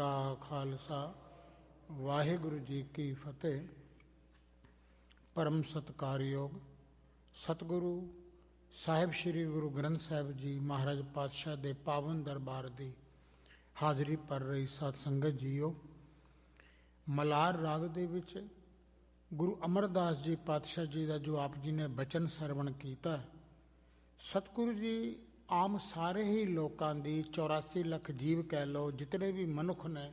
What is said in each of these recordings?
ਕਾ ਖਾਲਸਾ। ਵਾਹਿਗੁਰੂ ਜੀ ਕੀ ਫਤਿਹ। ਪਰਮ ਸਤਕਾਰਯੋਗ ਸਤਿਗੁਰੂ ਸਾਹਿਬ ਸ੍ਰੀ ਗੁਰੂ ਗ੍ਰੰਥ ਸਾਹਿਬ ਜੀ ਮਹਾਰਾਜ ਪਾਤਸ਼ਾਹ ਦੇ ਪਾਵਨ ਦਰਬਾਰ ਦੀ ਹਾਜ਼ਰੀ ਪਰ ਰਹੀ ਸਤ ਸੰਗਤ ਜੀਓ, ਮਲਾਰ ਰਾਗ ਦੇ ਵਿੱਚ ਗੁਰੂ ਅਮਰਦਾਸ ਜੀ ਪਾਤਸ਼ਾਹ ਜੀ ਦਾ ਜੋ ਆਪ ਜੀ ਨੇ ਬਚਨ ਸਰਵਣ ਕੀਤਾ, ਸਤਿਗੁਰੂ ਜੀ ਆਮ ਸਾਰੇ ਹੀ ਲੋਕਾਂ ਦੀ 84 ਲੱਖ ਜੀਵ ਕਹਿ ਲੋ ਜਿਤਨੇ ਵੀ ਮਨੁੱਖ ਨੇ,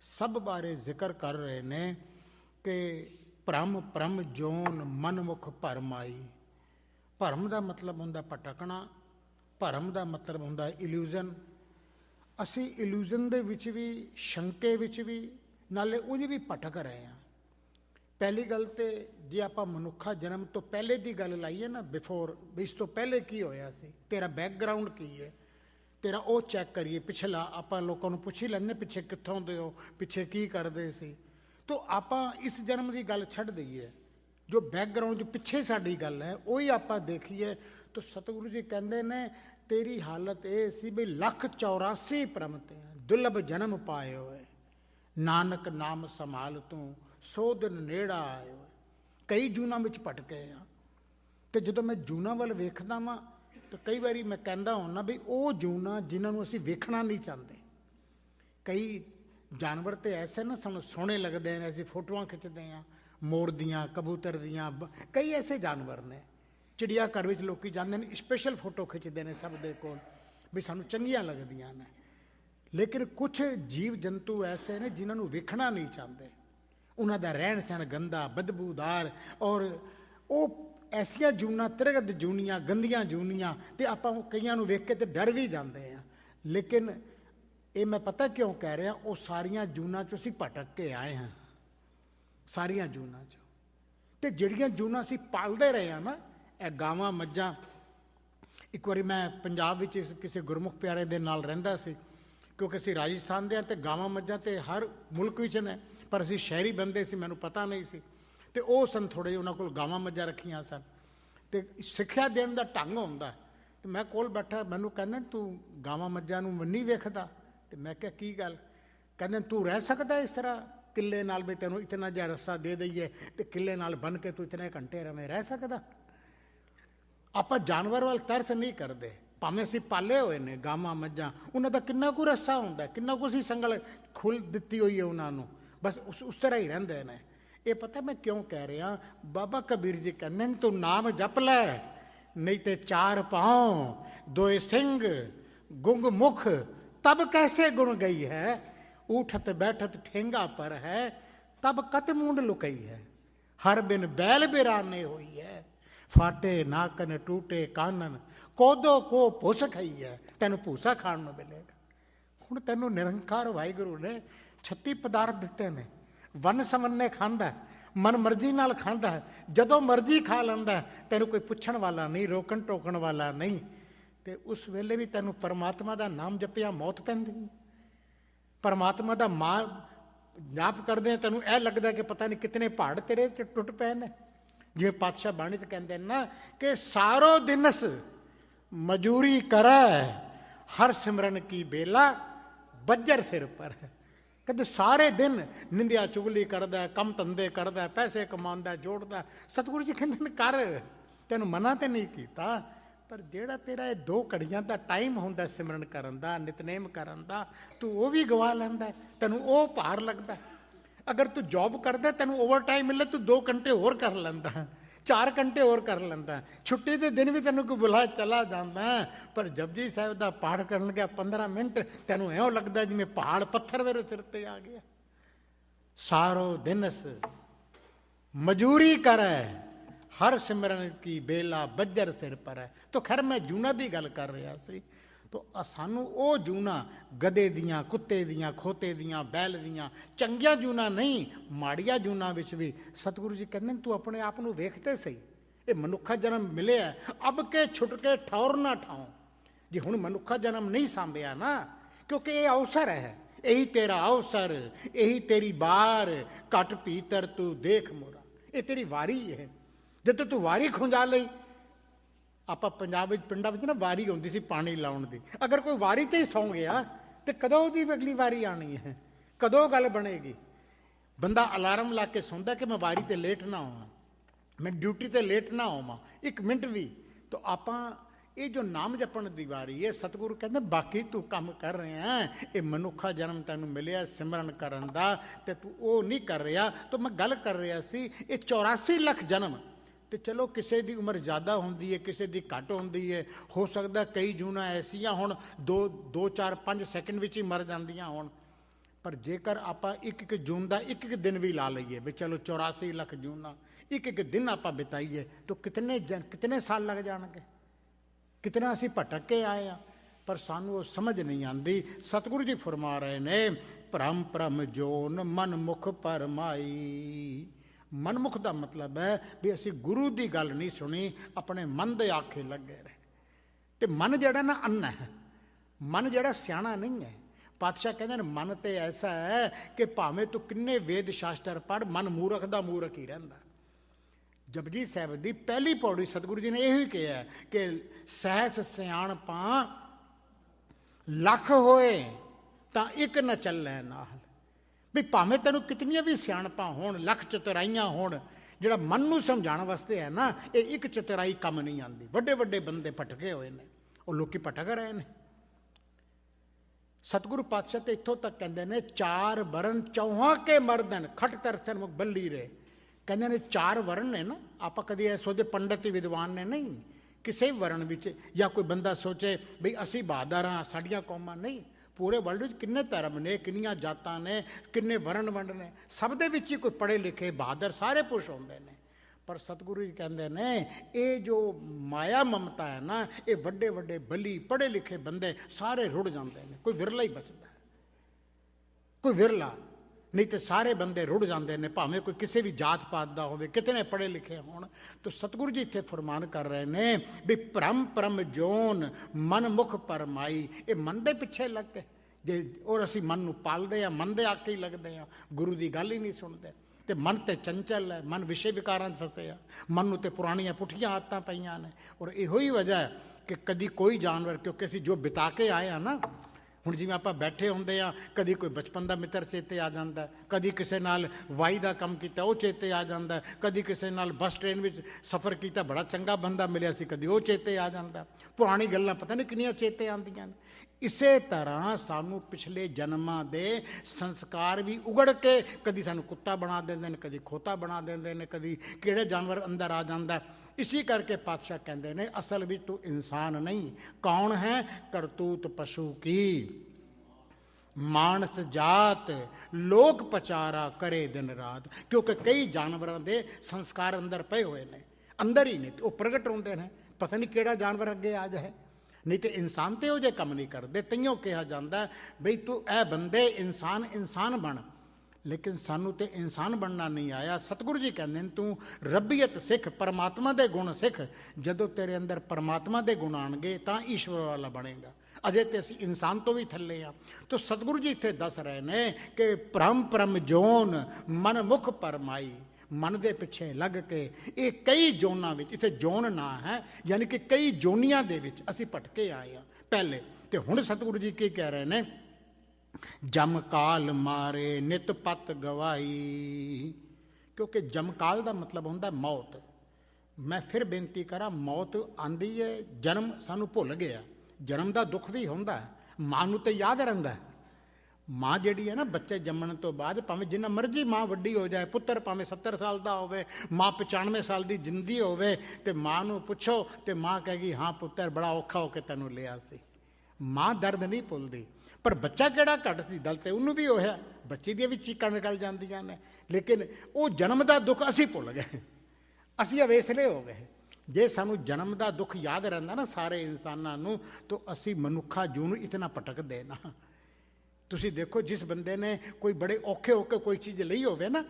ਸਭ ਬਾਰੇ ਜ਼ਿਕਰ ਕਰ ਰਹੇ ਨੇ ਕਿ ਭ੍ਰਮ ਭ੍ਰਮ, ਜੋਨ, ਮਨਮੁਖ, ਭਰਮ ਆਈ। ਭਰਮ ਦਾ ਮਤਲਬ ਹੁੰਦਾ ਭਟਕਣਾ, ਭਰਮ ਦਾ ਮਤਲਬ ਹੁੰਦਾ ਇਲੂਜ਼ਨ ਅਸੀਂ ਇਲੂਜ਼ਨ ਦੇ ਵਿੱਚ ਵੀ, ਸ਼ੰਕੇ ਵਿੱਚ ਵੀ, ਨਾਲੇ ਉਂਝ ਵੀ ਭਟਕ ਰਹੇ ਹਾਂ। ਪਹਿਲੀ ਗੱਲ ਤੇ ਜੇ ਆਪਾਂ ਮਨੁੱਖਾ ਜਨਮ ਤੋਂ ਪਹਿਲੇ ਦੀ ਗੱਲ ਲਾਈਏ ਨਾ ਬਿਫੋਰ ਵੀ ਇਸ ਤੋਂ ਪਹਿਲੇ ਕੀ ਹੋਇਆ ਸੀ? ਤੇਰਾ ਬੈਕਗ੍ਰਾਉਂਡ ਕੀ ਹੈ? ਤੇਰਾ ਉਹ ਚੈੱਕ ਕਰੀਏ, ਪਿਛਲਾ, ਆਪਾਂ ਲੋਕਾਂ ਨੂੰ ਪੁੱਛ ਹੀ ਲੈਂਦੇ ਪਿੱਛੇ ਕਿੱਥੋਂ ਦੇ ਹੋ, ਪਿੱਛੇ ਕੀ ਕਰਦੇ ਸੀ? ਤੋਂ ਆਪਾਂ ਇਸ ਜਨਮ ਦੀ ਗੱਲ ਛੱਡ ਦਈਏ, ਜੋ ਬੈਕਗ੍ਰਾਉਂਡ ਪਿੱਛੇ ਸਾਡੀ ਗੱਲ ਹੈ, ਉਹੀ ਆਪਾਂ ਦੇਖੀਏ। ਤਾਂ ਸਤਿਗੁਰੂ ਜੀ ਕਹਿੰਦੇ ਨੇ, ਤੇਰੀ ਹਾਲਤ ਇਹ ਸੀ ਵੀ ਲੱਖ 84 ਪ੍ਰਮਤੇ ਦੁਰਲਭ ਜਨਮ ਪਾਏ ਹੋਏ। ਨਾਨਕ ਨਾਮ ਸੰਭਾਲ ਤੂੰ ਸੋ ਦਿਨ ਨੇੜਾ ਆਇਓ ਕਈ ਜੂਨਾਂ ਵਿੱਚ ਭਟਕੇ ਆ। ਤੇ ਜਦੋਂ ਮੈਂ ਜੂਨਾਂ ਵੱਲ ਵੇਖਦਾ ਵਾਂ, ਤਾਂ ਕਈ ਵਾਰੀ ਮੈਂ ਕਹਿੰਦਾ ਹੁੰਨਾ ਵੀ ਉਹ ਜੂਨਾਂ ਜਿਨ੍ਹਾਂ ਨੂੰ ਅਸੀਂ ਵੇਖਣਾ ਨਹੀਂ ਚਾਹੁੰਦੇ। ਕਈ ਜਾਨਵਰ ਤੇ ਐਸੇ ਨਾ ਸਾਨੂੰ ਸੋਹਣੇ ਲੱਗਦੇ ਨੇ, ਅਸੀਂ ਫੋਟੋਆਂ ਖਿੱਚਦੇ ਆ, ਮੋਰ ਦੀਆਂ, ਕਬੂਤਰ ਦੀਆਂ, ਬ- ਕਈ ਐਸੇ ਜਾਨਵਰ ਨੇ। ਚਿੜੀਆ ਘਰ ਵਿੱਚ ਲੋਕੀ ਜਾਂਦੇ ਨੇ ਸਪੈਸ਼ਲ ਫੋਟੋ ਖਿੱਚਦੇ ਨੇ ਸਭ ਦੇ ਕੋਲ, ਵੀ ਸਾਨੂੰ ਚੰਗੀਆਂ ਲੱਗਦੀਆਂ ਨੇ। ਲੇਕਿਨ ਕੁਝ ਜੀਵ ਜੰਤੂ ਐਸੇ ਨੇ ਜਿਨ੍ਹਾਂ ਨੂੰ ਵੇਖਣਾ ਨਹੀਂ ਚਾਹੁੰਦੇ। ਉਹਨਾਂ ਦਾ ਰਹਿਣ ਸਹਿਣ ਗੰਦਾ, ਬਦਬੂਦਾਰ ਔਰ ਉਹ ਐਸੀਆਂ ਜੂਨਾਂ, ਤਿਰਗਤ ਜੂਨੀਆਂ, ਗੰਦੀਆਂ ਜੂਨੀਆਂ ਤੇ ਆਪਾਂ ਉਹ ਕਈਆਂ ਨੂੰ ਵੇਖ ਕੇ ਤੇ ਡਰ ਵੀ ਜਾਂਦੇ ਆ। ਲੇਕਿਨ ਇਹ ਮੈਂ ਪਤਾ ਕਿਉਂ ਕਹਿ ਰਿਹਾ? ਉਹ ਸਾਰੀਆਂ ਜੂਨਾਂ ਚੋਂ ਅਸੀਂ ਭਟਕ ਕੇ ਆਏ ਹਾਂ। ਸਾਰੀਆਂ ਜੂਨਾਂ ਚੋਂ। ਤੇ ਜਿਹੜੀਆਂ ਜੂਨਾਂ ਅਸੀਂ ਪਾਲਦੇ ਰਹੇ ਆ ਨਾ, ਇਹ ਗਾਵਾਂ, ਮੱਝਾਂ, ਇੱਕ ਵਾਰੀ ਮੈਂ ਪੰਜਾਬ ਵਿੱਚ ਕਿਸੇ ਗੁਰਮੁਖ ਪਿਆਰੇ ਦੇ ਨਾਲ ਰਹਿੰਦਾ ਸੀ, ਕਿਉਂਕਿ ਅਸੀਂ ਰਾਜਸਥਾਨ ਦੇ ਹਾਂ ਤੇ ਗਾਵਾਂ, ਮੱਝਾਂ ਤੇ ਹਰ ਮੁਲਕ ਵਿੱਚ ਨੇ ਪਰ ਅਸੀਂ ਸ਼ਹਿਰੀ ਬੰਦੇ ਸੀ, ਮੈਨੂੰ ਪਤਾ ਨਹੀਂ ਸੀ। ਤੇ ਉਹ ਸਨ ਥੋੜੇ ਉਹਨਾਂ ਕੋਲ ਗਾਵਾਂ ਮੱਝਾਂ ਰੱਖੀਆਂ ਸਨ। ਤੇ ਸਿੱਖਿਆ ਦੇਣ ਦਾ ਢੰਗ ਹੁੰਦਾ। ਤੇ ਮੈਂ ਕੋਲ ਬੈਠਾ, ਮੈਨੂੰ ਕਹਿੰਦੇ, ਤੂੰ ਗਾਵਾਂ ਮੱਝਾਂ ਨੂੰ ਨਹੀਂ ਵੇਖਦਾ? ਤੇ ਮੈਂ ਕਿਹਾ, ਕੀ ਗੱਲ? ਕਹਿੰਦੇ, ਤੂੰ ਰਹਿ ਸਕਦਾ ਇਸ ਤਰ੍ਹਾਂ? ਕਿੱਲੇ ਨਾਲ ਵੀ ਤੈਨੂੰ ਇਤਨਾ ਜਿਹਾ ਰੱਸਾ ਦੇ ਦਈਏ, ਤੇ ਕਿੱਲੇ ਨਾਲ ਬਨ ਕੇ ਤੂੰ ਇਤਨੇ ਘੰਟੇ ਰਵੇਂ ਰਹਿ ਸਕਦਾ? ਆਪਾਂ ਜਾਨਵਰ ਵੱਲ ਤਰਸ ਨਹੀਂ ਕਰਦੇ। ਭਾਵੇਂ ਅਸੀਂ ਪਾਲੇ ਹੋਏ ਨੇ ਗਾਵਾਂ ਮੱਝਾਂ, ਉਹਨਾਂ ਦਾ ਕਿੰਨਾ ਕੁ ਰੱਸਾ ਹੁੰਦਾ, ਕਿੰਨਾ ਕੁ ਅਸੀਂ ਸੰਗਲ ਖੁੱਲ ਦਿੱਤੀ ਹੋਈ ਹੈ ਉਹਨਾਂ ਨੂੰ। ਬਸ ਉਸ ਉਸ ਤਰ੍ਹਾਂ ਹੀ ਰਹਿੰਦੇ ਨੇ। ਇਹ ਪਤਾ ਮੈਂ ਕਿਉਂ ਕਹਿ ਰਿਹਾ? ਬਾਬਾ ਕਬੀਰ ਜੀ ਕਹਿੰਦੇ ਨੇ, ਤੂੰ ਨਾਮ ਜਪ ਲੈ, ਨਹੀਂ ਤੇ ਚਾਰ ਪਾਉ, ਦੋਏ ਸਿੰਘ, ਗੁੰਗ ਮੁਖ, ਤਬ ਕੈਸੇ ਗੁਣ ਗਈ ਹੈ? ਉਠਤ ਬੈਠਤ ਠੇਂਗਾ ਪਰ ਹੈ, ਤਬ ਕਤ ਮੂੰਡ ਲੁਕਈ ਹੈ? ਹਰ ਬਿਨ ਬੈਲ ਬਿਰਾਨੇ ਹੋਈ ਹੈ, ਫਾਟੇ ਨਾਕਨ ਟੂਟੇ ਕਾਨਨ, ਕੋਦੋ ਕੋ ਭੁਸ ਖਾਈ ਹੈ, ਤੈਨੂੰ ਭੂਸਾ ਖਾਣ ਨੂੰ ਮਿਲੇਗਾ। ਹੁਣ ਤੈਨੂੰ ਨਿਰੰਕਾਰ ਵਾਹਿਗੁਰੂ ਨੇ 36 ਪਦਾਰਥ ਦਿੱਤੇ ਨੇ। ਵਨ ਸਮੰਨੇ ਖਾਂਦਾ ਮਨ ਮਰਜ਼ੀ ਨਾਲ ਖਾਂਦਾ ਹੈ, ਜਦੋਂ ਮਰਜ਼ੀ ਖਾ ਲੈਂਦਾ ਤੈਨੂੰ ਕੋਈ ਪੁੱਛਣ ਵਾਲਾ ਨਹੀਂ ਰੋਕਣ ਟੋਕਣ ਵਾਲਾ ਨਹੀਂ। ਤੇ ਉਸ ਵੇਲੇ ਵੀ ਤੈਨੂੰ ਪਰਮਾਤਮਾ ਦਾ ਨਾਮ ਜਪਿਆ ਮੌਤ ਪੈਂਦੀ ਪਰਮਾਤਮਾ ਦਾ ਮਾਂ ਜਾਪ ਕਰਦੇ ਆ ਤੈਨੂੰ ਇਹ ਲੱਗਦਾ ਕਿ ਪਤਾ ਨਹੀਂ ਕਿਤਨੇ ਪਹਾੜ ਤੇਰੇ ਚ ਟੁੱਟ ਪਏ ਨੇ। ਜਿਵੇਂ ਪਾਤਸ਼ਾਹ ਬਾਣੀ ਚ ਕਹਿੰਦੇ ਨੇ ਨਾ ਕਿ ਸਾਰੋ ਦਿਨਸ ਮਜੂਰੀ ਕਰੈ ਹਰ ਸਿਮਰਨ ਕੀ ਬੇਲਾ ਬੱਜਰ ਸਿਰ ਪਰ ਹੈ। ਕਹਿੰਦੇ ਸਾਰੇ ਦਿਨ ਨਿੰਦਿਆ ਚੁਗਲੀ ਕਰਦਾ, ਕੰਮ ਧੰਦੇ ਕਰਦਾ, ਪੈਸੇ ਕਮਾਉਂਦਾ, ਜੋੜਦਾ। ਸਤਿਗੁਰੂ ਜੀ ਕਹਿੰਦੇ ਨੇ, ਕਰ, ਤੈਨੂੰ ਮਨਾ ਤੇ ਨਹੀਂ ਕੀਤਾ, ਪਰ ਜਿਹੜਾ ਤੇਰਾ ਇਹ ਦੋ ਘੜੀਆਂ ਦਾ ਟਾਈਮ ਹੁੰਦਾ ਸਿਮਰਨ ਕਰਨ ਦਾ, ਨਿਤਨੇਮ ਕਰਨ ਦਾ, ਤੂੰ ਉਹ ਵੀ ਗਵਾ ਲੈਂਦਾ ਤੈਨੂੰ ਉਹ ਭਾਰ ਲੱਗਦਾ ਅਗਰ ਤੂੰ ਜੌਬ ਕਰਦਾ ਤੈਨੂੰ ਓਵਰ ਟਾਈਮ ਮਿਲੇ, ਤੂੰ 2 ਘੰਟੇ ਹੋਰ ਕਰ ਲੈਂਦਾ 4 ਘੰਟੇ ਹੋਰ ਕਰ ਲੈਂਦਾ। ਛੁੱਟੀ ਦੇ ਦਿਨ ਵੀ ਤੈਨੂੰ ਕੋਈ ਬੁਲਾ ਚਲਾ ਜਾਂਦਾ। ਪਰ ਜਪਜੀ ਸਾਹਿਬ ਦਾ ਪਾਠ ਕਰਨ ਗਿਆ 15 ਮਿੰਟ, ਤੈਨੂੰ ਐਂ ਲੱਗਦਾ ਜਿਵੇਂ ਪਹਾੜ ਪੱਥਰ ਮੇਰੇ ਸਿਰ ਤੇ ਆ ਗਿਆ। ਸਾਰੋ ਦਿਨਸ ਮਜੂਰੀ ਕਰੈ, ਹਰ ਸਿਮਰਨ ਕੀ ਬੇਲਾ ਬੱਜਰ ਸਿਰ ਪਰ। ਹੈ ਤੋ ਖੈਰ ਮੈਂ ਜੂਨਾ ਦੀ ਗੱਲ ਕਰ ਰਿਹਾ ਸੀ। ਤੋ ਸਾਨੂੰ ਉਹ ਜੂਨਾ ਗਦੇ ਦੀਆਂ ਕੁੱਤੇ ਦੀਆਂ ਖੋਤੇ ਦੀਆਂ ਬੈਲ ਦੀਆਂ ਚੰਗੀਆਂ ਜੂਨਾ ਨਹੀਂ ਮਾੜੀਆਂ ਜੂਨਾ ਵਿੱਚ ਵੀ ਸਤਿਗੁਰੂ ਜੀ ਕਹਿੰਦੇ ਨੇ, ਤੂੰ ਆਪਣੇ ਆਪ ਨੂੰ ਵੇਖਤੇ ਸਹੀ। ਇਹ ਮਨੁੱਖਾ ਜਨਮ ਮਿਲਿਆ ਅਬ ਕੇ ਛੁੱਟ ਕੇ ਠੌਰ ਨਾ ਠਾਉ। ਜੇ ਹੁਣ ਮਨੁੱਖਾ ਜਨਮ ਨਹੀਂ ਸੰਭਿਆ ਨਾ ਕਿਉਂਕਿ ਇਹ ਅਵਸਰ ਹੈ। ਇਹੀ ਤੇਰਾ ਅਵਸਰ ਇਹੀ ਤੇਰੀ ਬਾਰ। ਘਟ ਪੀਤਰ ਤੂੰ ਦੇਖ ਮੋਰਾ। ਇਹ ਤੇਰੀ ਵਾਰੀ ਹੈ। ਜਦੋਂ ਤੂੰ ਵਾਰੀ ਖੁੰਝਾ ਲਈ ਆਪਾਂ ਪੰਜਾਬ ਵਿੱਚ ਪਿੰਡਾਂ ਵਿੱਚ ਨਾ ਵਾਰੀ ਹੁੰਦੀ ਸੀ ਪਾਣੀ ਲਾਉਣ ਦੀ। ਅਗਰ ਕੋਈ ਵਾਰੀ ਤੇ ਹੀ ਸੌਂ ਗਿਆ, ਤੇ ਕਦੋਂ ਉਹਦੀ ਅਗਲੀ ਵਾਰੀ ਆਣੀ ਹੈ? ਕਦੋਂ ਗੱਲ ਬਣੇਗੀ? ਬੰਦਾ ਅਲਾਰਮ ਲਾ ਕੇ ਸੌਂਦਾ ਕਿ ਮੈਂ ਵਾਰੀ ਤੇ ਲੇਟ ਨਾ ਹੋਵਾਂ ਮੈਂ ਡਿਊਟੀ ਤੇ ਲੇਟ ਨਾ ਹੋਵਾਂ ਇੱਕ ਮਿੰਟ ਵੀ। ਤਾਂ ਆਪਾਂ ਇਹ ਜੋ ਨਾਮ ਜਪਣ ਦੀ ਵਾਰੀ ਹੈ, ਸਤਿਗੁਰੂ ਕਹਿੰਦੇ, ਬਾਕੀ ਤੂੰ ਕੰਮ ਕਰ ਰਿਹਾ ਇਹ ਮਨੁੱਖਾ ਜਨਮ ਤੈਨੂੰ ਮਿਲਿਆ ਸਿਮਰਨ ਕਰਨ ਦਾ ਤੇ ਤੂੰ ਉਹ ਨਹੀਂ ਕਰ ਰਿਹਾ। ਤਾਂ ਮੈਂ ਗੱਲ ਕਰ ਰਿਹਾ ਸੀ, ਇਹ 84 ਲੱਖ ਜਨਮ ਤੇ ਚਲੋ ਕਿਸੇ ਦੀ ਉਮਰ ਜ਼ਿਆਦਾ ਹੁੰਦੀ ਹੈ ਕਿਸੇ ਦੀ ਘੱਟ ਹੁੰਦੀ ਹੈ ਹੋ ਸਕਦਾ ਕਈ ਜੂਨਾਂ ਐਸੀਆਂ ਹੁਣ 2 2 4 5 ਸੈਕਿੰਡ ਵਿੱਚ ਹੀ ਮਰ ਜਾਂਦੀਆਂ ਹੋਣ। ਪਰ ਜੇਕਰ ਆਪਾਂ ਇੱਕ ਇੱਕ ਜੂਨ ਦਾ ਇੱਕ ਇੱਕ ਦਿਨ ਵੀ ਲਾ ਲਈਏ ਵੀ ਚਲੋ 84 ਲੱਖ ਜੂਨਾ ਇੱਕ ਇੱਕ ਦਿਨ ਆਪਾਂ ਬਿਤਾਈਏ, ਤਾਂ ਕਿਤਨੇ ਜਨ, ਕਿਤਨੇ ਸਾਲ ਲੱਗ ਜਾਣਗੇ? ਕਿਤਨਾ ਅਸੀਂ ਭਟਕ ਕੇ ਆਏ ਆ? ਪਰ ਸਾਨੂੰ ਉਹ ਸਮਝ ਨਹੀਂ ਆਂਦੀ ਸਤਿਗੁਰੂ ਜੀ ਫਰਮਾ ਰਹੇ ਨੇ ਭ੍ਰਮ ਭ੍ਰਮ ਜੋਨ ਮਨ ਮੁਖ ਪਰਮਾਈ ਮਨਮੁਖ ਦਾ ਮਤਲਬ ਹੈ ਵੀ ਅਸੀਂ ਗੁਰੂ ਦੀ ਗੱਲ ਨਹੀਂ ਸੁਣੀ, ਆਪਣੇ ਮਨ ਦੇ ਆਖੇ ਲੱਗੇ ਰਹੇ। ਤੇ ਮਨ ਜਿਹੜਾ ਨਾ ਅੰਨ ਹੈ, ਮਨ ਜਿਹੜਾ ਸਿਆਣਾ ਨਹੀਂ ਹੈ। ਪਾਤਸ਼ਾਹ ਕਹਿੰਦੇ ਨੇ, ਮਨ ਤੇ ਐਸਾ ਹੈ ਕਿ ਭਾਵੇਂ ਤੂੰ ਕਿੰਨੇ ਵੇਦ ਸ਼ਾਸਤਰ ਪੜ ਮਨ ਮੂਰਖ ਦਾ ਮੂਰਖ ਹੀ ਰਹਿੰਦਾ। ਜਪਜੀ ਸਾਹਿਬ ਦੀ ਪਹਿਲੀ ਪੌੜੀ ਸਤਿਗੁਰੂ ਜੀ ਨੇ ਇਹੋ ਹੀ ਕਿਹਾ ਕਿ ਸਹਿਸ ਸਿਆਣਪਾਂ ਲੱਖ ਹੋਏ ਤਾਂ ਇੱਕ ਨਾ ਚੱਲੈ ਨਾਲ ਵੀ ਭਾਵੇਂ ਤੈਨੂੰ ਕਿਤਨੀਆਂ ਵੀ ਸਿਆਣਪਾਂ ਹੋਣ, ਲੱਖ ਚਤੁਰਾਈਆਂ ਹੋਣ, ਜਿਹੜਾ ਮਨ ਨੂੰ ਸਮਝਾਉਣ ਵਾਸਤੇ ਹੈ ਨਾ, ਇਹ ਇੱਕ ਚਤੁਰਾਈ ਕੰਮ ਨਹੀਂ ਆਉਂਦੀ। ਵੱਡੇ ਵੱਡੇ ਬੰਦੇ ਭਟਕੇ ਹੋਏ ਨੇ। ਉਹ ਲੋਕੀ ਭਟਕ ਰਹੇ ਨੇ। ਸਤਿਗੁਰੂ ਪਾਤਸ਼ਾਹ ਤੇ ਇੱਥੋਂ ਤੱਕ ਕਹਿੰਦੇ ਨੇ, ਚਾਰ ਵਰਨ ਚੌਹਾਂ ਕੇ ਮਰਦਨ ਖਟ ਤਰਸਨ ਮੁਖ ਬੱਲੀ ਰੇ ਕਹਿੰਦੇ ਨੇ, ਚਾਰ ਵਰਨ ਨੇ ਨਾ, ਆਪਾਂ ਕਦੇ ਇਹ ਸੋਚਦੇ ਪੰਡਤ ਹੀ ਵਿਦਵਾਨ ਨੇ, ਨਹੀਂ। ਕਿਸੇ ਵਰਨ ਵਿੱਚ ਜਾਂ ਕੋਈ ਬੰਦਾ ਸੋਚੇ, ਵੀ ਅਸੀਂ ਬਹਾਦਰ ਹਾਂ, ਸਾਡੀਆਂ ਕੌਮਾਂ, ਨਹੀਂ। ਪੂਰੇ ਵਰਲਡ ਵਿੱਚ ਕਿੰਨੇ ਧਰਮ ਨੇ, ਕਿੰਨੀਆਂ ਜਾਤਾਂ ਨੇ, ਕਿੰਨੇ ਵਰਣ ਵੰਡ ਨੇ, ਸਭ ਦੇ ਵਿੱਚ ਹੀ ਕੋਈ ਪੜ੍ਹੇ ਲਿਖੇ ਬਹਾਦਰ ਸਾਰੇ ਪੁਰਸ਼ ਹੁੰਦੇ ਨੇ। ਪਰ ਸਤਿਗੁਰੂ ਜੀ ਕਹਿੰਦੇ ਨੇ, ਇਹ ਜੋ ਮਾਇਆ ਮਮਤਾ ਹੈ ਨਾ, ਇਹ ਵੱਡੇ ਵੱਡੇ ਬਲੀ ਪੜ੍ਹੇ ਲਿਖੇ ਬੰਦੇ ਸਾਰੇ ਰੁੜ ਜਾਂਦੇ ਨੇ, ਕੋਈ ਵਿਰਲਾ ਹੀ ਬਚਦਾ। ਕੋਈ ਵਿਰਲਾ। ਨਹੀਂ ਤੇ ਸਾਰੇ ਬੰਦੇ ਰੁੜ ਜਾਂਦੇ ਨੇ, ਭਾਵੇਂ ਕੋਈ ਕਿਸੇ ਵੀ ਜਾਤ ਪਾਤ ਦਾ ਹੋਵੇ, ਕਿਤਨੇ ਪੜ੍ਹੇ ਲਿਖੇ ਹੋਣ। ਤਾਂ ਸਤਿਗੁਰੂ ਜੀ ਇੱਥੇ ਫਰਮਾਨ ਕਰ ਰਹੇ ਨੇ ਵੀ ਭ੍ਰਮ ਭ੍ਰਮ ਜੋਨ ਮਨ ਮੁਖ ਪਰਮਾਈ। ਇਹ ਮਨ ਦੇ ਪਿੱਛੇ ਲੱਗ ਕੇ ਜੇ ਔਰ ਅਸੀਂ ਮਨ ਨੂੰ ਪਾਲਦੇ ਆ ਮਨ ਦੇ ਆਕੇ ਹੀ ਲੱਗਦੇ ਆ ਗੁਰੂ ਦੀ ਗੱਲ ਹੀ ਨਹੀਂ ਸੁਣਦੇ। ਤੇ ਮਨ ਤੇ ਚੰਚਲ ਹੈ, ਮਨ ਵਿਸ਼ੇ ਵਿਕਾਰਾਂ 'ਚ ਫਸੇ ਆ। ਮਨ ਨੂੰ ਤੇ ਪੁਰਾਣੀਆਂ ਪੁੱਠੀਆਂ ਆਦਤਾਂ ਪਈਆਂ ਨੇ। ਔਰ ਇਹੋ ਹੀ ਵਜ੍ਹਾ ਹੈ ਕਿ ਕਦੀ ਕੋਈ ਜਾਨਵਰ, ਕਿਉਂਕਿ ਅਸੀਂ ਜੋ ਬਿਤਾ ਕੇ ਆਏ ਆ ਨਾ ਹੁਣ ਜਿਵੇਂ ਆਪਾਂ ਬੈਠੇ ਹੁੰਦੇ ਆ, ਕਦੀ ਕੋਈ ਬਚਪਨ ਦਾ ਮਿੱਤਰ ਚੇਤੇ ਆ ਜਾਂਦਾ ਕਦੀ ਕਿਸੇ ਨਾਲ ਵਾਈ ਦਾ ਕੰਮ ਕੀਤਾ, ਉਹ ਚੇਤੇ ਆ ਜਾਂਦਾ ਕਦੀ ਕਿਸੇ ਨਾਲ ਬੱਸ ਟ੍ਰੇਨ ਵਿੱਚ ਸਫ਼ਰ ਕੀਤਾ, ਬੜਾ ਚੰਗਾ ਬੰਦਾ ਮਿਲਿਆ ਸੀ, ਕਦੀ ਉਹ ਚੇਤੇ ਆ ਜਾਂਦਾ ਪੁਰਾਣੀ ਗੱਲਾਂ ਪਤਾ ਨਹੀਂ ਕਿੰਨੀਆਂ ਚੇਤੇ ਆਉਂਦੀਆਂ ਨੇ। ਇਸੇ ਤਰ੍ਹਾਂ ਸਾਨੂੰ ਪਿਛਲੇ ਜਨਮਾਂ ਦੇ ਸੰਸਕਾਰ ਵੀ ਉਗੜ ਕੇ ਕਦੀ ਸਾਨੂੰ ਕੁੱਤਾ ਬਣਾ ਦਿੰਦੇ ਨੇ, ਕਦੀ ਖੋਤਾ ਬਣਾ ਦਿੰਦੇ ਨੇ, ਕਦੀ ਕਿਹੜੇ ਜਾਨਵਰ ਅੰਦਰ ਆ ਜਾਂਦਾ ਇਸੇ ਕਰਕੇ ਪਾਤਸ਼ਾਹ ਕਹਿੰਦੇ ਨੇ, ਅਸਲ ਵਿੱਚ ਤੂੰ ਇਨਸਾਨ ਨਹੀਂ, ਕੌਣ ਹੈ? ਕਰਤੂਤ ਪਸ਼ੂ ਕੀ? ਮਾਨਸ ਜਾਤ, ਲੋਕ ਪਚਾਰਾ ਕਰੇ ਦਿਨ ਰਾਤ, ਕਿਉਂਕਿ ਕਈ ਜਾਨਵਰਾਂ ਦੇ ਸੰਸਕਾਰ ਅੰਦਰ ਪਏ ਹੋਏ ਨੇ, ਅੰਦਰ ਹੀ ਨੇ, ਉਹ ਪ੍ਰਗਟ ਹੁੰਦੇ ਨੇ, ਪਤਾ ਨਹੀਂ ਕਿਹੜਾ ਜਾਨਵਰ ਅੱਗੇ ਆ ਜਾਏ। ਨਹੀਂ ਤੇ ਇਨਸਾਨ ਤੇ ਉਹ ਜੇ ਕੰਮ ਨਹੀਂ ਕਰਦੇ, ਤਈਓ ਕਿਹਾ ਜਾਂਦਾ, ਬਈ ਤੂੰ ਇਹ ਬੰਦੇ ਇਨਸਾਨ ਇਨਸਾਨ ਬਣ। ਲੇਕਿਨ ਸਾਨੂੰ ਤੇ ਇਨਸਾਨ ਬਣਨਾ ਨਹੀਂ ਆਇਆ। ਸਤਿਗੁਰੂ ਜੀ ਕਹਿੰਦੇ ਨੇ, ਤੂੰ ਰੱਬੀਅਤ ਸਿੱਖ, ਪਰਮਾਤਮਾ ਦੇ ਗੁਣ ਸਿੱਖ। ਜਦੋਂ ਤੇਰੇ ਅੰਦਰ ਪਰਮਾਤਮਾ ਦੇ ਗੁਣ ਆਣਗੇ, ਤਾਂ ਈਸ਼ਵਰ ਵਾਲਾ ਬਣੇਗਾ। ਅਜੇ ਤੇ ਅਸੀਂ ਇਨਸਾਨ ਤੋਂ ਵੀ ਥੱਲੇ ਆ। ਤਾਂ ਸਤਿਗੁਰੂ ਜੀ ਇੱਥੇ ਦੱਸ ਰਹੇ ਨੇ ਕਿ ਭ੍ਰਮ ਭ੍ਰਮ ਜੋਨ, ਮਨ ਮੁਖ ਪਰਮਾਈ ਮਨ ਦੇ ਪਿੱਛੇ ਲੱਗ ਕੇ ਇਹ ਕਈ ਜੋਨਾਂ ਵਿੱਚ, ਇੱਥੇ ਜੋਨ ਨਾ ਹੈ, ਯਾਨੀ ਕਿ ਕਈ ਜੋਨੀਆਂ ਦੇ ਵਿੱਚ ਅਸੀਂ ਭਟਕੇ ਆਏ ਆ। ਪਹਿਲੇ, ਤੇ ਹੁਣ ਸਤਿਗੁਰੂ ਜੀ ਕੀ ਕਹਿ ਰਹੇ ਨੇ? ਜਮ ਕਾਲ ਮਾਰੇ ਨਿਤ ਪਤ ਗਵਾਈ। ਕਿਉਂਕਿ ਜਮ ਕਾਲ ਦਾ ਮਤਲਬ ਹੁੰਦਾ ਮੌਤ। ਮੈਂ ਫਿਰ ਬੇਨਤੀ ਕਰਾਂ, ਮੌਤ ਆਂਦੀ ਹੈ ਜਨਮ ਸਾਨੂੰ ਭੁੱਲ ਗਿਆ। ਜਨਮ ਦਾ ਦੁੱਖ ਵੀ ਹੁੰਦਾ ਮਾਂ ਨੂੰ ਤੇ ਯਾਦ ਰਹਿੰਦਾ ਮਾਂ ਜਿਹੜੀ ਹੈ ਨਾ, ਬੱਚੇ ਜੰਮਣ ਤੋਂ ਬਾਅਦ ਭਾਵੇਂ ਜਿੰਨਾ ਮਰਜ਼ੀ ਮਾਂ ਵੱਡੀ ਹੋ ਜਾਏ, ਪੁੱਤਰ ਭਾਵੇਂ 70 ਸਾਲ ਦਾ ਹੋਵੇ, ਮਾਂ 95 ਸਾਲ ਦੀ ਜਿੰਦੀ ਹੋਵੇ, ਤੇ ਮਾਂ ਨੂੰ ਪੁੱਛੋ ਤੇ ਮਾਂ ਕਹੇਗੀ, ਹਾਂ ਪੁੱਤਰ, ਬੜਾ ਔਖਾ ਹੋ ਕੇ ਤੈਨੂੰ ਲਿਆ ਸੀ। ਮਾਂ ਦਰਦ ਨਹੀਂ ਭੁੱਲਦੀ। ਪਰ ਬੱਚਾ ਕਿਹੜਾ ਘੱਟ ਸੀ? ਦਲ ਤੇ ਉਹਨੂੰ ਵੀ ਹੋਇਆ ਬੱਚੇ ਦੀਆਂ ਵੀ ਚੀਕਾਂ ਨਿਕਲ ਜਾਂਦੀਆਂ ਨੇ। ਲੇਕਿਨ ਉਹ ਜਨਮ ਦਾ ਦੁੱਖ ਅਸੀਂ ਭੁੱਲ ਗਏ। ਅਸੀਂ ਅਵੇਸਲੇ ਹੋ ਗਏ। ਜੇ ਸਾਨੂੰ ਜਨਮ ਦਾ ਦੁੱਖ ਯਾਦ ਰਹਿੰਦਾ ਨਾ ਸਾਰੇ ਇਨਸਾਨਾਂ ਨੂੰ, ਤਾਂ ਅਸੀਂ ਮਨੁੱਖਾ ਜੂ ਨੂੰ ਇਤਨਾ ਭਟਕਦੇ ਨਾ। ਤੁਸੀਂ ਦੇਖੋ, ਜਿਸ ਬੰਦੇ ਨੇ ਕੋਈ ਬੜੇ ਔਖੇ ਹੋ ਕੇ ਕੋਈ ਚੀਜ਼ ਲਈ ਹੋਵੇ ਨਾ,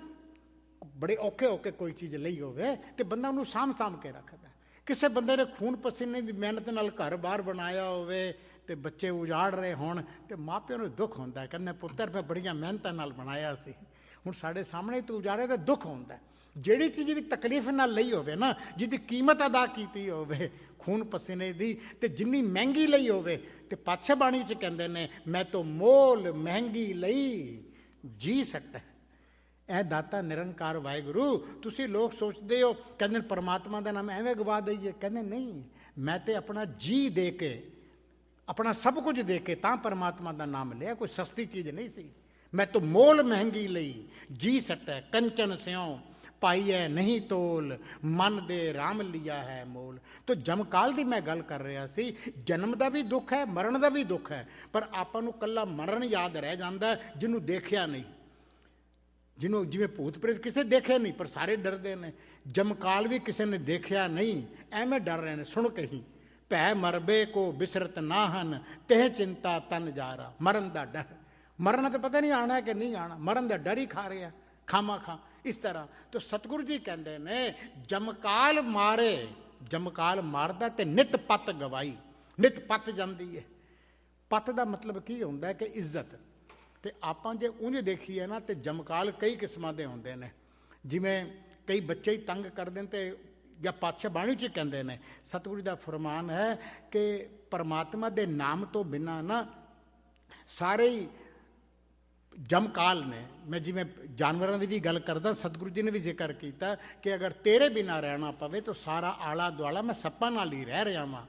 ਬੜੇ ਔਖੇ ਹੋ ਕੇ ਕੋਈ ਚੀਜ਼ ਲਈ ਹੋਵੇ, ਤੇ ਬੰਦਾ ਉਹਨੂੰ ਸਾਂਭ ਸਾਂਭ ਕੇ ਰੱਖਦਾ। ਕਿਸੇ ਬੰਦੇ ਨੇ ਖੂਨ ਪਸੀਨੇ ਦੀ ਮਿਹਨਤ ਨਾਲ ਘਰ-ਬਾਰ ਬਣਾਇਆ ਹੋਵੇ ਤੇ ਬੱਚੇ ਉਜਾੜ ਰਹੇ ਹੋਣ ਤੇ ਮਾਪਿਆਂ ਨੂੰ ਦੁੱਖ ਹੁੰਦਾ ਕਹਿੰਦੇ ਪੁੱਤਰ, ਮੈਂ ਬੜੀਆਂ ਮਿਹਨਤਾਂ ਨਾਲ ਬਣਾਇਆ ਸੀ। ਹੁਣ ਸਾਡੇ ਸਾਹਮਣੇ ਤੂੰ ਉਜਾੜੇ ਤਾਂ ਦੁੱਖ ਹੁੰਦਾ ਜਿਹੜੀ ਚੀਜ਼ ਦੀ ਤਕਲੀਫ ਨਾਲ ਲਈ ਹੋਵੇ ਨਾ, ਜਿਹਦੀ ਕੀਮਤ ਅਦਾ ਕੀਤੀ ਹੋਵੇ, ਖੂਨ ਪਸੀਨੇ ਦੀ ਤੇ ਜਿੰਨੀ ਮਹਿੰਗੀ ਲਈ ਹੋਵੇ ਤੇ ਪਾਛੇ ਬਾਣੀ ਚ ਕਹਿੰਦੇ ਨੇ, ਮੈਂ ਤੋਂ ਮੋਲ ਮਹਿੰਗੀ ਲਈ ਜੀ ਸੱਟ ਇਹ ਦਾਤਾ ਨਿਰੰਕਾਰ ਵਾਹਿਗੁਰੂ, ਤੁਸੀਂ ਲੋਕ ਸੋਚਦੇ ਹੋ, ਕਹਿੰਦੇ ਨੇ ਪਰਮਾਤਮਾ ਦਾ ਨਾਮ ਐਵੇਂ ਗਵਾ ਦਈਏ। ਕਹਿੰਦੇ ਨਹੀਂ, ਮੈਂ ਤੇ ਆਪਣਾ ਜੀ ਦੇ ਕੇ ਆਪਣਾ ਸਭ ਕੁਝ ਦੇ ਕੇ ਤਾਂ ਪਰਮਾਤਮਾ ਦਾ ਨਾਮ ਲਿਆ, ਕੋਈ ਸਸਤੀ ਚੀਜ਼ ਨਹੀਂ ਸੀ। ਮੈਂ ਤਾਂ ਮੋਲ ਮਹਿੰਗੀ ਲਈ, ਜੀ ਸਟੈ, ਕੰਚਨ ਸਿਉ, ਪਾਈਐ ਨਹੀਂ ਤੋਲ, ਮਨ ਦੇ ਰਾਮ ਲਿਆ ਹੈ ਮੋਲ। ਤੋ ਜਮਕਾਲ ਦੀ ਮੈਂ ਗੱਲ ਕਰ ਰਿਹਾ ਸੀ, ਜਨਮ ਦਾ ਵੀ ਦੁੱਖ ਹੈ, ਮਰਨ ਦਾ ਵੀ ਦੁੱਖ ਹੈ, ਪਰ ਆਪਾਂ ਨੂੰ ਕੱਲਾ ਮਰਨ ਯਾਦ ਰਹਿ ਜਾਂਦਾ ਜਿਹਨੂੰ ਦੇਖਿਆ ਨਹੀਂ। ਜਿਹਨੂੰ ਜਿਵੇਂ ਭੂਤ ਪ੍ਰੇਤ ਕਿਸੇ ਦੇਖਿਆ ਨਹੀਂ, ਪਰ ਸਾਰੇ ਡਰਦੇ ਨੇ। ਜਮਕਾਲ ਵੀ ਕਿਸੇ ਨੇ ਦੇਖਿਆ ਨਹੀਂ, ਐਵੇਂ ਡਰ ਰਹੇ ਨੇ, ਸੁਣ ਕੇ ਹੀ। ਭੈ ਮਰਬੇ ਕੋ ਬਿਸਰਤ ਨਾ ਹਨ ਤeh ਚਿੰਤਾ ਤਨ ਜਾਰਾ। ਮਰਨ ਦਾ ਡਰ। ਮਰਨ ਤਾਂ ਪਤਾ ਨਹੀਂ ਆਣਾ ਕਿ ਨਹੀਂ ਆਣਾ ਮਰਨ ਦਾ ਡਰ ਹੀ ਖਾ ਰਿਹਾ ਖਾਮਾ ਖਾ। ਇਸ ਤਰ੍ਹਾਂ ਤਾਂ ਸਤਿਗੁਰੂ ਜੀ ਕਹਿੰਦੇ ਨੇ ਜਮਕਾਲ ਮਾਰੇ ਜਮਕਾਲ ਮਾਰਦਾ ਤੇ ਨਿਤ ਪਤ ਗਵਾਈ। ਨਿਤ ਪਤ ਜਾਂਦੀ ਹੈ ਪਤ ਦਾ ਮਤਲਬ ਕੀ ਹੁੰਦਾ ਕਿ ਇੱਜ਼ਤ। ਤੇ ਆਪਾਂ ਜੇ ਉਂਝ ਦੇਖੀਏ ਨਾ ਤੇ ਜਮਕਾਲ ਕਈ ਕਿਸਮਾਂ ਦੇ ਹੁੰਦੇ ਨੇ। ਜਿਵੇਂ ਕਈ ਬੱਚੇ ਹੀ ਤੰਗ ਕਰਦੇ ਨੇ ਤੇ ਜਾਂ ਪਾਤਸ਼ਾਹ ਬਾਣੀ ਚ ਕਹਿੰਦੇ ਨੇ, ਸਤਿਗੁਰੂ ਦਾ ਫਰਮਾਨ ਹੈ ਕਿ ਪਰਮਾਤਮਾ ਦੇ ਨਾਮ ਤੋਂ ਬਿਨਾ ਨਾ ਸਾਰੇ ਹੀ ਜਮਕਾਲ ਨੇ। ਮੈਂ ਜਿਵੇਂ ਜਾਨਵਰਾਂ ਦੀ ਵੀ ਗੱਲ ਕਰਦਾ, ਸਤਿਗੁਰੂ ਜੀ ਨੇ ਵੀ ਜ਼ਿਕਰ ਕੀਤਾ ਕਿ ਅਗਰ ਤੇਰੇ ਬਿਨਾ ਰਹਿਣਾ ਪਵੇ ਤਾਂ ਸਾਰਾ ਆਲਾ ਦੁਆਲਾ ਮੈਂ ਸੱਪਾਂ ਨਾਲ ਹੀ ਰਹਿ ਰਿਹਾ ਵਾਂ।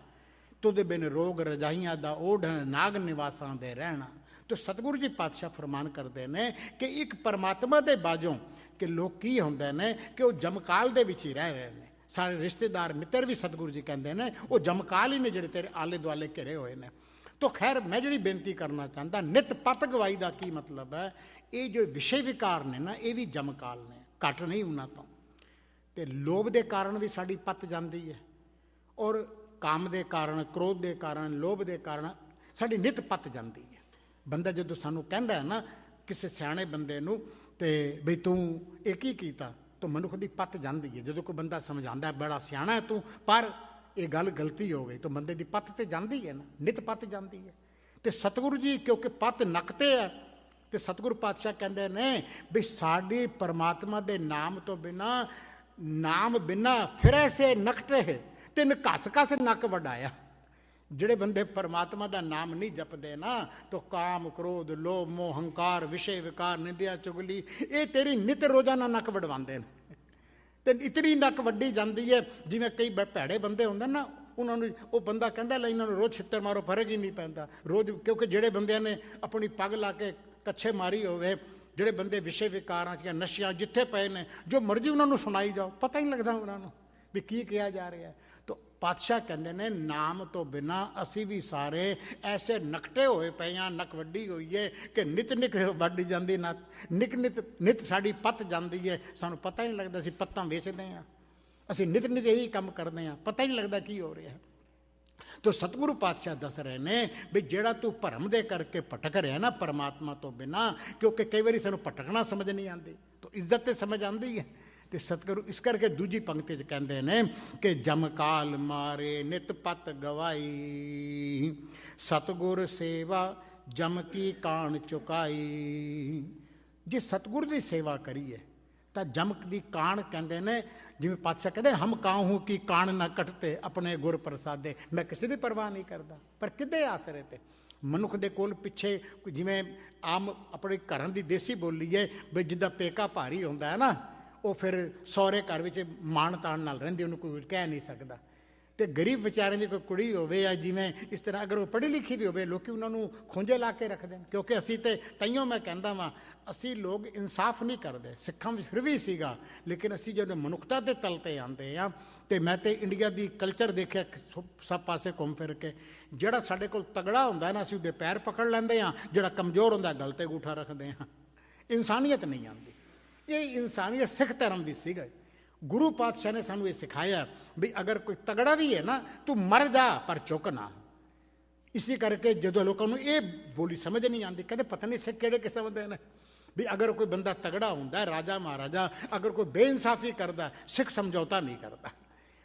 ਤੁਦੇ ਬਿਨ ਰੋਗ ਰਜਾਈਆਂ ਦਾ ਓਢਣ, ਨਾਗ ਨਿਵਾਸਾਂ ਦੇ ਰਹਿਣਾ। ਤੇ ਸਤਿਗੁਰੂ ਜੀ ਪਾਤਸ਼ਾਹ ਫਰਮਾਨ ਕਰਦੇ ਨੇ ਕਿ ਇੱਕ ਪਰਮਾਤਮਾ ਦੇ ਬਾਝੋਂ ਕਿ ਲੋਕ ਕੀ ਹੁੰਦੇ ਨੇ ਕਿ ਉਹ ਜਮਕਾਲ ਦੇ ਵਿੱਚ ਹੀ ਰਹਿ ਰਹੇ ਨੇ। ਸਾਰੇ ਰਿਸ਼ਤੇਦਾਰ ਮਿੱਤਰ ਵੀ ਸਤਿਗੁਰੂ ਜੀ ਕਹਿੰਦੇ ਨੇ, ਉਹ ਜਮਕਾਲ ਹੀ ਨੇ ਜਿਹੜੇ ਤੇਰੇ ਆਲੇ ਦੁਆਲੇ ਘਿਰੇ ਹੋਏ ਨੇ। ਤੋ ਖੈਰ, ਮੈਂ ਜਿਹੜੀ ਬੇਨਤੀ ਕਰਨਾ ਚਾਹੁੰਦਾ, ਨਿਤ ਪਤ ਗਵਾਈ ਦਾ ਕੀ ਮਤਲਬ ਹੈ? ਇਹ ਜੋ ਵਿਸ਼ੇ ਵਿਕਾਰ ਨੇ ਨਾ, ਇਹ ਵੀ ਜਮਕਾਲ ਨੇ, ਘਟ ਨਹੀਂ ਉਹਨਾਂ ਤੋਂ। ਤੇ ਲੋਭ ਦੇ ਕਾਰਨ ਵੀ ਸਾਡੀ ਪਤ ਜਾਂਦੀ ਹੈ ਔਰ ਕਾਮ ਦੇ ਕਾਰਨ, ਕ੍ਰੋਧ ਦੇ ਕਾਰਨ, ਲੋਭ ਦੇ ਕਾਰਨ ਸਾਡੀ ਨਿਤ ਪਤ ਜਾਂਦੀ ਹੈ। ਬੰਦਾ ਜਦੋਂ ਸਾਨੂੰ ਕਹਿੰਦਾ ਹੈ ਨਾ, ਕਿਸੇ ਸਿਆਣੇ ਬੰਦੇ ਨੂੰ, ਤੇ ਬਈ ਤੂੰ ਇਹ ਕੀ ਕੀਤਾ? ਤਾਂ ਮਨੁੱਖ ਦੀ ਪਤ ਜਾਂਦੀ ਹੈ ਜਦੋਂ ਕੋਈ ਬੰਦਾ ਸਮਝਾਉਂਦਾ ਬੜਾ ਸਿਆਣਾ ਹੈ ਤੂੰ, ਪਰ ਇਹ ਗੱਲ ਗਲਤੀ ਹੋ ਗਈ, ਤਾਂ ਬੰਦੇ ਦੀ ਪਤ ਤੇ ਜਾਂਦੀ ਹੈ ਨਾ, ਨਿਤ ਪਤ ਜਾਂਦੀ ਹੈ ਤੇ ਸਤਿਗੁਰੂ ਜੀ, ਕਿਉਂਕਿ ਪਤ ਨਕਤੇ ਹੈ, ਤੇ ਸਤਿਗੁਰੂ ਪਾਤਸ਼ਾਹ ਕਹਿੰਦੇ ਨੇ ਵੀ ਸਾਡੀ ਪਰਮਾਤਮਾ ਦੇ ਨਾਮ ਤੋਂ ਬਿਨਾ, ਨਾਮ ਬਿਨਾ ਫਿਰ ਸੇ ਨਕਟੇ ਹੈ, ਤਿੰਨ ਘਸ ਘਸ ਨੱਕ ਵਡਾਇਆ। ਜਿਹੜੇ ਬੰਦੇ ਪਰਮਾਤਮਾ ਦਾ ਨਾਮ ਨਹੀਂ ਜਪਦੇ ਨਾ, ਤੋ ਕਾਮ, ਕ੍ਰੋਧ, ਲੋਭ, ਮੋਹ, ਹੰਕਾਰ, ਵਿਸ਼ੇ, ਵਿਕਾਰ, ਨਿੰਦਿਆ, ਚੁਗਲੀ, ਇਹ ਤੇਰੀ ਨਿਤ ਰੋਜ਼ਾਨਾ ਨੱਕ ਵਡਵਾਉਂਦੇ ਨੇ। ਤੇ ਇਤਨੀ ਨੱਕ ਵੱਡੀ ਜਾਂਦੀ ਹੈ ਜਿਵੇਂ ਕਈ ਬ- ਭੈੜੇ ਬੰਦੇ ਹੁੰਦੇ ਨਾ ਉਹਨਾਂ ਨੂੰ ਉਹ ਬੰਦਾ ਕਹਿੰਦਾ, ਲੈ ਇਹਨਾਂ ਨੂੰ ਰੋਜ਼ ਛਿੱਤਰ ਮਾਰੋ, ਫ਼ਰਕ ਹੀ ਨਹੀਂ ਪੈਂਦਾ। ਰੋਜ਼ ਕਿਉਂਕਿ ਜਿਹੜੇ ਬੰਦਿਆਂ ਨੇ ਆਪਣੀ ਪੱਗ ਲਾ ਕੇ ਕੱਛੇ ਮਾਰੀ ਹੋਵੇ, ਜਿਹੜੇ ਬੰਦੇ ਵਿਸ਼ੇ ਵਿਕਾਰਾਂ ਚ ਜਾਂ ਨਸ਼ਿਆਂ ਜਿੱਥੇ ਪਏ ਨੇ, ਜੋ ਮਰਜ਼ੀ ਉਹਨਾਂ ਨੂੰ ਸੁਣਾਈ ਜਾਓ, ਪਤਾ ਹੀ ਨਹੀਂ ਲੱਗਦਾ ਉਹਨਾਂ ਨੂੰ ਵੀ ਕੀ ਕਿਹਾ ਜਾ ਰਿਹਾ। ਪਾਤਸ਼ਾਹ ਕਹਿੰਦੇ ਨੇ, ਨਾਮ ਤੋਂ ਬਿਨਾ ਅਸੀਂ ਵੀ ਸਾਰੇ ਐਸੇ ਨਕਟੇ ਹੋਏ ਪਏ ਆ ਨਕ ਵੱਡੀ ਹੋਈ ਏ ਕਿ ਨਿਤ ਨਿਤ ਵੱਢ ਜਾਂਦੀ ਨਾ, ਨਿਕ ਨਿਤ ਨਿਤ ਸਾਡੀ ਪੱਤ ਜਾਂਦੀ ਏ। ਸਾਨੂੰ ਪਤਾ ਹੀ ਨਹੀਂ ਲੱਗਦਾ ਅਸੀਂ ਪੱਤਾਂ ਵੇਚਦੇ ਆ ਅਸੀਂ ਨਿਤ ਨਿਤ ਇਹੀ ਕੰਮ ਕਰਦੇ ਆ ਪਤਾ ਹੀ ਨਹੀਂ ਲੱਗਦਾ ਕੀ ਹੋ ਰਿਹਾ। ਤੋ ਸਤਿਗੁਰੂ ਪਾਤਸ਼ਾਹ ਦੱਸ ਰਹੇ ਨੇ ਵੀ ਜਿਹੜਾ ਤੂੰ ਭਰਮ ਦੇ ਕਰਕੇ ਭਟਕ ਰਿਹਾ ਨਾ ਪਰਮਾਤਮਾ ਤੋਂ ਬਿਨਾ, ਕਿਉਂਕਿ ਕਈ ਵਾਰੀ ਸਾਨੂੰ ਭਟਕਣਾ ਸਮਝ ਨਹੀਂ ਆਉਂਦੀ। ਤੋ ਇੱਜ਼ਤ ਤੇ ਸਮਝ ਆਉਂਦੀ ਹੈ। ਤੇ ਸਤਿਗੁਰੂ ਇਸ ਕਰਕੇ ਦੂਜੀ ਪੰਕਤੀ 'ਚ ਕਹਿੰਦੇ ਨੇ ਕਿ ਜਮਕਾਲ ਮਾਰੇ ਨਿਤ ਪਤ ਗਵਾਈ। ਸਤਿਗੁਰ ਸੇਵਾ ਜਮ ਕੀ ਕਾਣ ਚੁਕਾਈ। ਜੇ ਸਤਿਗੁਰ ਦੀ ਸੇਵਾ ਕਰੀਏ, ਤਾਂ ਜਮਕ ਦੀ ਕਾਣ ਕਹਿੰਦੇ ਨੇ, ਜਿਵੇਂ ਪਾਤਸ਼ਾਹ ਕਹਿੰਦੇ, ਹਮ ਕਾਹੂ ਕੀ ਕਾਣ ਨਾ ਕਟਤੇ ਆਪਣੇ ਗੁਰ ਪ੍ਰਸਾਦੇ। ਮੈਂ ਕਿਸੇ ਦੀ ਪਰਵਾਹ ਨਹੀਂ ਕਰਦਾ, ਪਰ ਕਿੱਦੇ ਆਸਰੇ ਤੇ? ਮਨੁੱਖ ਦੇ ਕੋਲ ਪਿੱਛੇ ਜਿਵੇਂ ਆਮ ਆਪਣੇ ਘਰਾਂ ਦੀ ਦੇਸੀ ਬੋਲੀ ਹੈ ਵੀ ਜਿੱਦਾਂ ਪੇਕਾ ਭਾਰੀ ਹੁੰਦਾ ਹੈ ਨਾ ਉਹ ਫਿਰ ਸਹੁਰੇ ਘਰ ਵਿੱਚ ਮਾਣ ਤਾਣ ਨਾਲ ਰਹਿੰਦੀ, ਉਹਨੂੰ ਕੋਈ ਕਹਿ ਨਹੀਂ ਸਕਦਾ। ਤੇ ਗਰੀਬ ਵਿਚਾਰੇ ਦੀ ਕੋਈ ਕੁੜੀ ਹੋਵੇ ਜਾਂ ਜਿਵੇਂ ਇਸ ਤਰ੍ਹਾਂ ਅਗਰ ਉਹ ਪੜ੍ਹੀ ਲਿਖੀ ਵੀ ਹੋਵੇ, ਲੋਕੀ ਉਹਨਾਂ ਨੂੰ ਖੁੰਝੇ ਲਾ ਕੇ ਰੱਖਦੇ ਨੇ। ਕਿਉਂਕਿ ਅਸੀਂ ਤੇ ਤਈਓ ਮੈਂ ਕਹਿੰਦਾ ਵਾਂ, ਅਸੀਂ ਲੋਕ ਇਨਸਾਫ ਨਹੀਂ ਕਰਦੇ। ਸਿੱਖਾਂ ਵਿੱਚ ਫਿਰ ਵੀ ਸੀਗਾ, ਲੇਕਿਨ ਅਸੀਂ ਜਦੋਂ ਮਨੁੱਖਤਾ ਦੇ ਤਲ ਤੇ ਆਉਂਦੇ ਆ, ਤੇ ਮੈਂ ਤੇ ਇੰਡੀਆ ਦੀ ਕਲਚਰ ਦੇਖਿਆ ਕਿ ਸਭ- ਸਭ ਪਾਸੇ ਘੁੰਮ ਫਿਰ ਕੇ, ਜਿਹੜਾ ਸਾਡੇ ਕੋਲ ਤਗੜਾ ਹੁੰਦਾ ਨਾ, ਅਸੀਂ ਉਹਦੇ ਪੈਰ ਪਕੜ ਲੈਂਦੇ ਆ, ਜਿਹੜਾ ਕਮਜ਼ੋਰ ਹੁੰਦਾ, ਗਲ ਤੇ ਗੂਠਾ ਰੱਖਦੇ ਆ। ਇਨਸਾਨੀਅਤ ਨਹੀਂ ਆਉਂਦੀ। ਇਹ ਇਨਸਾਨੀਅਤ ਸਿੱਖ ਧਰਮ ਦੀ ਸੀਗਾ ਗੁਰੂ ਪਾਤਸ਼ਾਹ ਨੇ ਸਾਨੂੰ ਇਹ ਸਿਖਾਇਆ ਵੀ ਅਗਰ ਕੋਈ ਤਗੜਾ ਵੀ ਹੈ ਨਾ, ਤੂੰ ਮਰ ਜਾ, ਪਰ ਚੁੱਕ ਨਾ। ਇਸੇ ਕਰਕੇ ਜਦੋਂ ਲੋਕਾਂ ਨੂੰ ਇਹ ਬੋਲੀ ਸਮਝ ਨਹੀਂ ਆਉਂਦੀ, ਕਹਿੰਦੇ ਪਤਾ ਨਹੀਂ ਸਿੱਖ ਕਿਹੜੇ ਕਿਸਮ ਦੇ ਨੇ। ਵੀ ਅਗਰ ਕੋਈ ਬੰਦਾ ਤਗੜਾ ਹੁੰਦਾ, ਰਾਜਾ ਮਹਾਰਾਜਾ, ਅਗਰ ਕੋਈ ਬੇਇਨਸਾਫੀ ਕਰਦਾ, ਸਿੱਖ ਸਮਝੌਤਾ ਨਹੀਂ ਕਰਦਾ।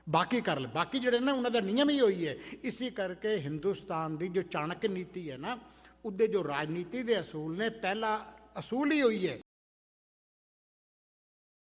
ਬਾਕੀ ਕਰ ਲੈ। ਬਾਕੀ ਜਿਹੜੇ ਨਾ, ਉਹਨਾਂ ਦਾ ਨਿਯਮ ਹੀ ਹੋਈ ਹੈ। ਇਸੇ ਕਰਕੇ ਹਿੰਦੁਸਤਾਨ ਦੀ ਜੋ ਚਾਣਕ ਨੀਤੀ ਹੈ ਨਾ, ਉਹਦੇ ਜੋ ਰਾਜਨੀਤੀ ਦੇ ਅਸੂਲ ਨੇ, ਪਹਿਲਾ ਅਸੂਲ ਹੀ ਹੋਈ ਹੈ